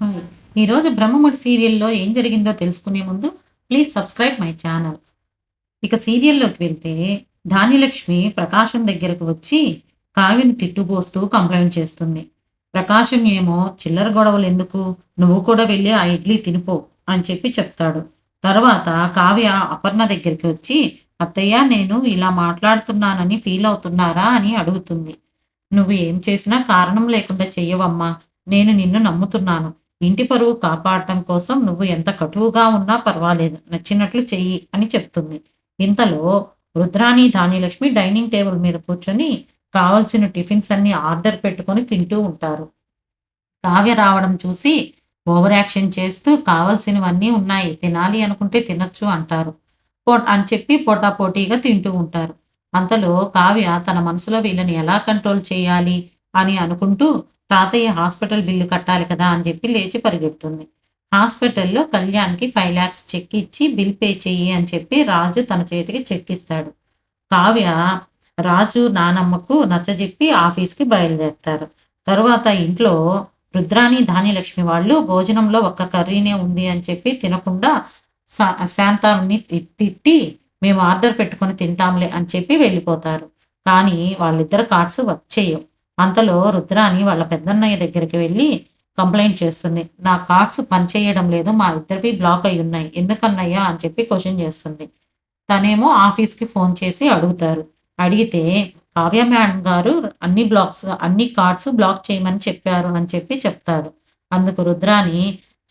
Hi ఈరోజు బ్రహ్మముడి సీరియల్‌లో ఏం జరిగిందో తెలుసుకునే ముందు ప్లీజ్ సబ్స్క్రైబ్ మై ఛానల్. ఇక సీరియల్‌లోకి వెళ్తే ధాన్యలక్ష్మి ప్రకాశం దగ్గరకు వచ్చి కావ్యని తిట్టుపోస్తూ కంప్లైంట్ చేస్తుంది. ప్రకాశం ఏమో చిల్లర గొడవలు ఎందుకు నువ్వు కూడా వెళ్ళి ఆ ఇడ్లీ తినిపో అని చెప్పి చెప్తాడు. తర్వాత కావ్య అపర్ణ దగ్గరికి వచ్చి అత్తయ్య నేను ఇలా మాట్లాడుతున్నానని ఫీల్ అవుతున్నారా అని అడుగుతుంది. నువ్వు ఏం చేసినా కారణం లేకుండా చెయ్యవమ్మా. నేను నిన్ను నమ్ముతున్నాను. ఇంటి పరువు కాపాడటం కోసం నువ్వు ఎంత కటువుగా ఉన్నా పర్వాలేదు. నచ్చినట్లు చెయ్యి అని చెప్తుంది. ఇంతలో రుద్రాణి ధాన్యలక్ష్మి డైనింగ్ టేబుల్ మీద కూర్చొని కావలసిన టిఫిన్స్ అన్నీ ఆర్డర్ పెట్టుకొని తింటూ ఉంటారు. కావ్య రావడం చూసి ఓవర్ యాక్షన్ చేస్తూ కావాల్సినవన్నీ ఉన్నాయి. తినాలి అనుకుంటే తినొచ్చు అంటారు. పో అని చెప్పి పోటాపోటీగా తింటూ ఉంటారు. అంతలో కావ్య తన మనసులో వీళ్ళని ఎలా కంట్రోల్ చేయాలి అని అనుకుంటూ తాతయ్య హాస్పిటల్ బిల్లు కట్టాలి కదా అని చెప్పి లేచి పరిగెడుతుంది. హాస్పిటల్‌లో కళ్యాణ్‌కి 5,00,000 చెక్ ఇచ్చి బిల్ పే చెయ్యి అని చెప్పి రాజు తన చేతికి చెక్ ఇస్తాడు. కావ్య రాజు, నానమ్మకు నచ్చజెప్పి ఆఫీస్‌కి బయలుదేరుతారు తరువాత ఇంట్లో రుద్రాణి ధాన్యలక్ష్మి వాళ్ళు భోజనంలో ఒక్క కర్రీనే ఉంది అని చెప్పి తినకుండా శాంతాన్ని తిట్టి మేము ఆర్డర్ పెట్టుకొని తింటాంలే అని చెప్పి వెళ్ళిపోతారు. కానీ వాళ్ళిద్దరు కార్డ్స్ వర్క్ చేయవు అంతలో రుద్రాని వాళ్ళ పెద్దన్నయ్య దగ్గరికి వెళ్ళి కంప్లైంట్ చేస్తుంది. నా కార్డ్స్ పనిచేయడం లేదు. మా ఇద్దరివి బ్లాక్ అయి ఉన్నాయి ఎందుకన్నయ్యా అని చెప్పి క్వశ్చన్ చేస్తుంది. తనేమో ఆఫీస్‌కి ఫోన్ చేసి అడుగుతారు. అడిగితే కావ్య మేడం గారు అన్ని బ్లాక్స్ అన్ని కార్డ్స్ బ్లాక్ చేయమని చెప్పారు అని చెప్పి చెప్తారు. అందుకు రుద్రాని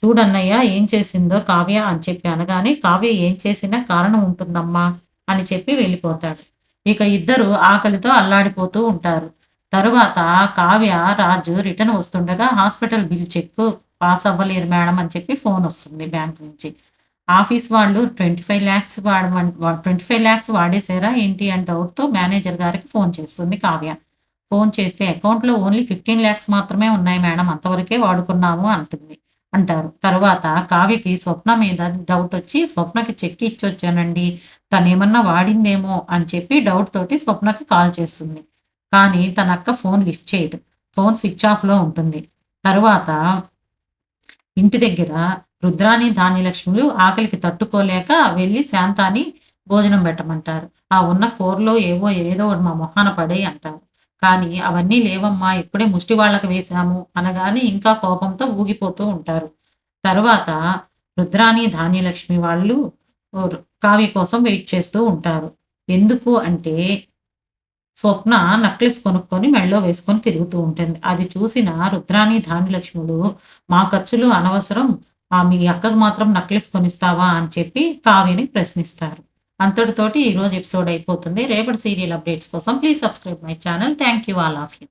చూడన్నయ్య ఏం చేసిందో కావ్య అని చెప్పి అనగానే కావ్య ఏం చేసినా కారణం ఉంటుందమ్మా అని చెప్పి వెళ్ళిపోతాడు. ఇక ఇద్దరు ఆకలితో అల్లాడిపోతూ ఉంటారు. తరువాత కావ్య, రాజు రిటర్న్ వస్తుండగా హాస్పిటల్ బిల్ చెక్ పాస్ అవ్వలేదు మేడం అని చెప్పి ఫోన్ వస్తుంది బ్యాంక్ నుంచి. ఆఫీస్ వాళ్ళు ట్వంటీ ఫైవ్ ల్యాక్స్ వాడమని ట్వంటీ ఫైవ్ ల్యాక్స్ వాడేసారా ఏంటి అని డౌట్‌తో మేనేజర్ గారికి ఫోన్ చేస్తుంది కావ్య. ఫోన్ చేస్తే అకౌంట్‌లో ఓన్లీ 15,00,000 మాత్రమే ఉన్నాయి మేడం అంతవరకే వాడుకున్నాము అంటుంది అంటారు. తర్వాత కావ్యకి స్వప్న మీద డౌట్ వచ్చి స్వప్నకి చెక్ ఇచ్చొచ్చానండి. తనేమన్నా వాడిందేమో అని చెప్పి డౌట్ తోటి స్వప్నకి కాల్ చేస్తుంది. కానీ తన అక్క ఫోన్ లిఫ్ట్ చేయదు. ఫోన్ స్విచ్ ఆఫ్‌లో ఉంటుంది. తరువాత ఇంటి దగ్గర రుద్రాని, ధాన్యలక్ష్మిలు ఆకలికి తట్టుకోలేక వెళ్ళి శాంతాని భోజనం పెట్టమంటారు. ఆ ఉన్న కూరలో ఏవో ఏదో ఒకటి మా మొహాన పడే అంటారు. కానీ అవన్నీ లేవమ్మా ఇప్పుడే ముష్టి వాళ్ళకి వేశాము అనగానే ఇంకా కోపంతో ఊగిపోతూ ఉంటారు. తర్వాత రుద్రాని, ధాన్యలక్ష్మి వాళ్ళు కావ్య కోసం వెయిట్ చేస్తూ ఉంటారు. ఎందుకు అంటే స్వప్న నక్లెస్ కొనుక్కొని మెడలో వేసుకొని తిరుగుతూ ఉంటుంది. అది చూసిన రుద్రాణి ధాన్యలక్ష్ములు మా ఖర్చులు అనవసరం. ఆ మీ అక్కకు మాత్రం నక్లెస్ కొనిస్తావా అని చెప్పి కావ్యని ప్రశ్నిస్తారు. అంతటితోటి ఈరోజు ఎపిసోడ్ అయిపోతుంది. రేపటి సీరియల్ అప్డేట్స్ కోసం please subscribe my channel. Thank you all of you.